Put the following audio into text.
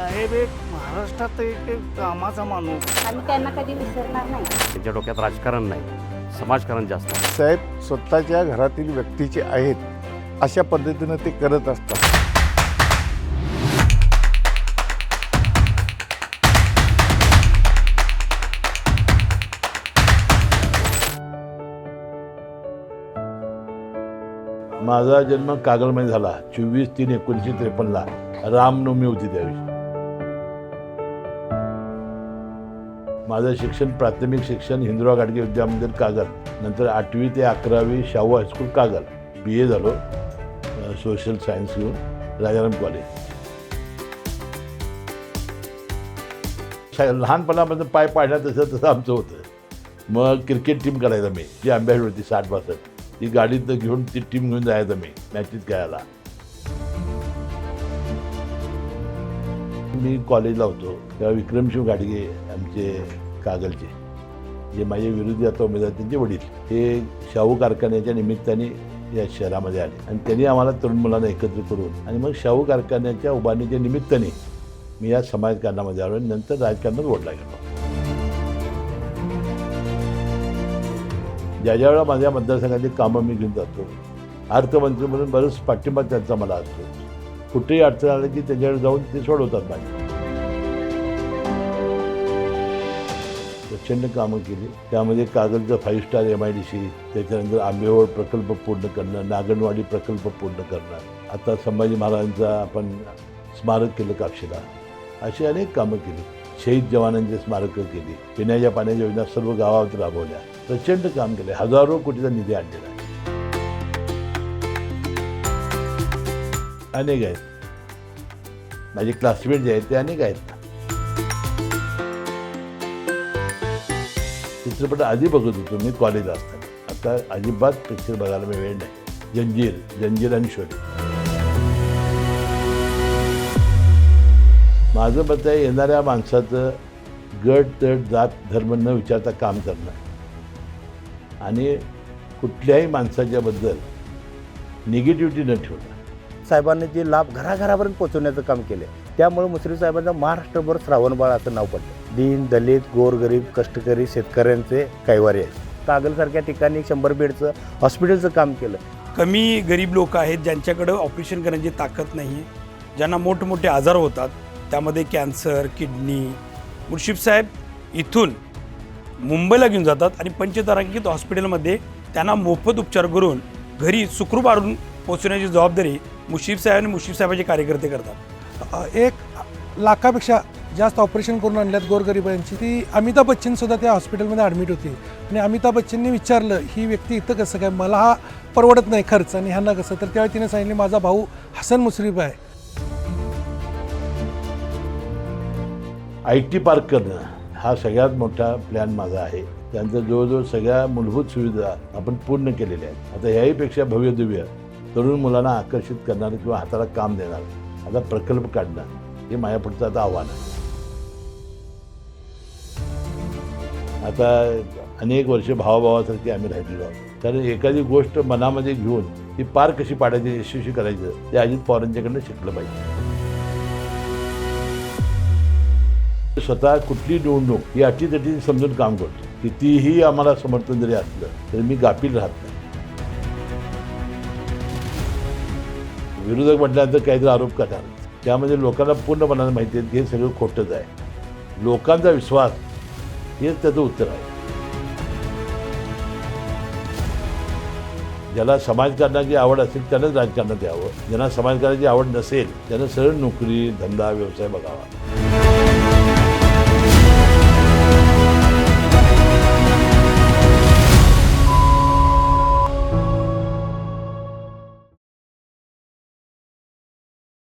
साहेब एक महाराष्ट्रात एक एक कामाचा माणूस. आम्ही त्यांना कधी विसरणार नाही. त्यांच्या डोक्यात राजकारण नाही समाजकारण जास्त आहे. साहेब स्वतःच्या घरातील व्यक्तीचे आहेत अशा पद्धतीनं ते करत असतात. माझा जन्म कागलमध्ये झाला चोवीस तीन एकोणीसशे त्रेपन्नला. रामनवमी होती त्यावेळी. माझं शिक्षण प्राथमिक शिक्षण हिंदुराव गाडगे विद्यामंदिर कागल. नंतर आठवी ते अकरावी Shahu high school Kagal. B A झालो सोशल सायन्स घेऊन राजाराम कॉलेज लहानपणापासून पाय पाडला तसं तसं आमचं होतं. मग क्रिकेट टीम करायचा मी जी आंब्याड होती साठ बासष्ट ती गाडीत घेऊन ती टीम घेऊन जायचं मी मॅचेस खेळायला. मी कॉलेजला होतो तेव्हा विक्रमशिव गाडगे आमचे कागलचे जे माझे विरोधी आता उमेदवार त्यांचे वडील. हे शाहू कारखान्याच्या निमित्ताने या शहरामध्ये आले. आणि त्यांनी आम्हाला तरुण मुलांना एकत्र करून आणि मग शाहू कारखान्याच्या उभारणीच्या निमित्ताने मी या समाजकारणामध्ये आलो आणि नंतर राजकारणात ओढला गेलो. ज्या ज्या वेळा माझ्या मतदारसंघातली कामं मी घेऊन जातो अर्थमंत्री म्हणून बरंच पाठिंबा त्यांचा मला असतो. कुठेही अडचण आली की त्याच्याकडे जाऊन ते सोडवतात माझी प्रचंड कामं केली. त्यामध्ये कागलचं five star M I D C त्याच्यानंतर आंबेवड प्रकल्प पूर्ण करणं नागणवाडी प्रकल्प पूर्ण करणं आता संभाजी महाराजांचा आपण स्मारक केलं कापशीला. अशी अनेक कामं केली. शहीद जवानांची स्मारकं केली. पिण्याच्या पाण्याच्या योजना सर्व गावात राबवल्या. प्रचंड काम केले. हजारो कोटीचा निधी आणलेला अनेक आहेत. माझे क्लासमेट जे आहेत ते अनेक आहेत. चित्रपट आधी बघत होतो मी कॉलेजला असताना. आता अजिबात पिक्चर बघायला मी वेळ नाही. जंजीर जंजीर आणि शोले. माझं मत आहे येणाऱ्या माणसाचं गट तट जात धर्म न विचारता काम करणं. आणि कुठल्याही माणसाच्याबद्दल निगेटिव्हिटी न ठेवणं. साहेबांनी जे लाभ घराघरापर्यंत पोहोचवण्याचं काम केलं त्यामुळे मुश्रीफ साहेबांचं महाराष्ट्रभर श्रावणबाळ असं नाव पडलं. दीन दलित गोरगरीब कष्टकरी शेतकऱ्यांचे कैवारी आहेत. कागलसारख्या ठिकाणी शंभर बेडचं हॉस्पिटलचं काम केलं. कमी गरीब लोक आहेत ज्यांच्याकडं ऑपरेशन करण्याची ताकद नाही ज्यांना मोठमोठे आजार होतात त्यामध्ये कॅन्सर किडनी. मुर्शिफ साहेब इथून मुंबईला घेऊन जातात आणि पंचतारांकित हॉस्पिटलमध्ये त्यांना मोफत उपचार करून घरी सुखरूप आणून पोहोचण्याची जबाबदारी मुशीफ साहेब आणि मुशीफ साहेबाचे कार्यकर्ते करतात. एक लाखापेक्षा जास्त ऑपरेशन करून आणल्यात गोरगरिबांची. ती अमिताभ बच्चन सुद्धा त्या हॉस्पिटलमध्ये ॲडमिट होती. आणि अमिताभ बच्चननी विचारलं ही व्यक्ती इथं कसं काय? मला हा परवडत नाही खर्च आणि ह्यांना कसं? तर त्यावेळी तिने सांगितले माझा भाऊ हसन मुश्रीफ आहे. आय टी पार्क करणं हा सगळ्यात मोठा प्लॅन माझा आहे. त्यांचं जवळजवळ सगळ्या मूलभूत सुविधा आपण पूर्ण केलेल्या आहेत. आता ह्याहीपेक्षा भव्य दिव्य. तरुण मुलांना आकर्षित करणारं किंवा हाताला काम देणार. आता प्रकल्प काढणार. हे माझ्यापुढचं आता आव्हान आहे. आता अनेक वर्ष भावाभावासारखी आम्ही राहिलेलो आहोत. कारण एखादी गोष्ट मनामध्ये घेऊन ती पार कशी पाडायची यशस्वी करायचं ते अजित पवारांच्याकडनं शिकलं पाहिजे. स्वतः कुठली निवडणूक ही अटीतटी समजून काम करतो. कितीही आम्हाला समर्थन जरी असलं तरी मी गाफील राहत नाही. विरोधक म्हटल्यानंतर काहीतरी आरोप करणार त्यामध्ये लोकांना पूर्णपणाने माहिती आहे की हे सगळं खोटंच आहे. लोकांचा विश्वास हेच त्याचं उत्तर आहे. ज्याला समाजकारणाची आवड असेल त्यानंच राजकारणात यावं ज्यांना समाजकारणाची आवड नसेल त्यानं सरळ नोकरी धंदा व्यवसाय बघावा.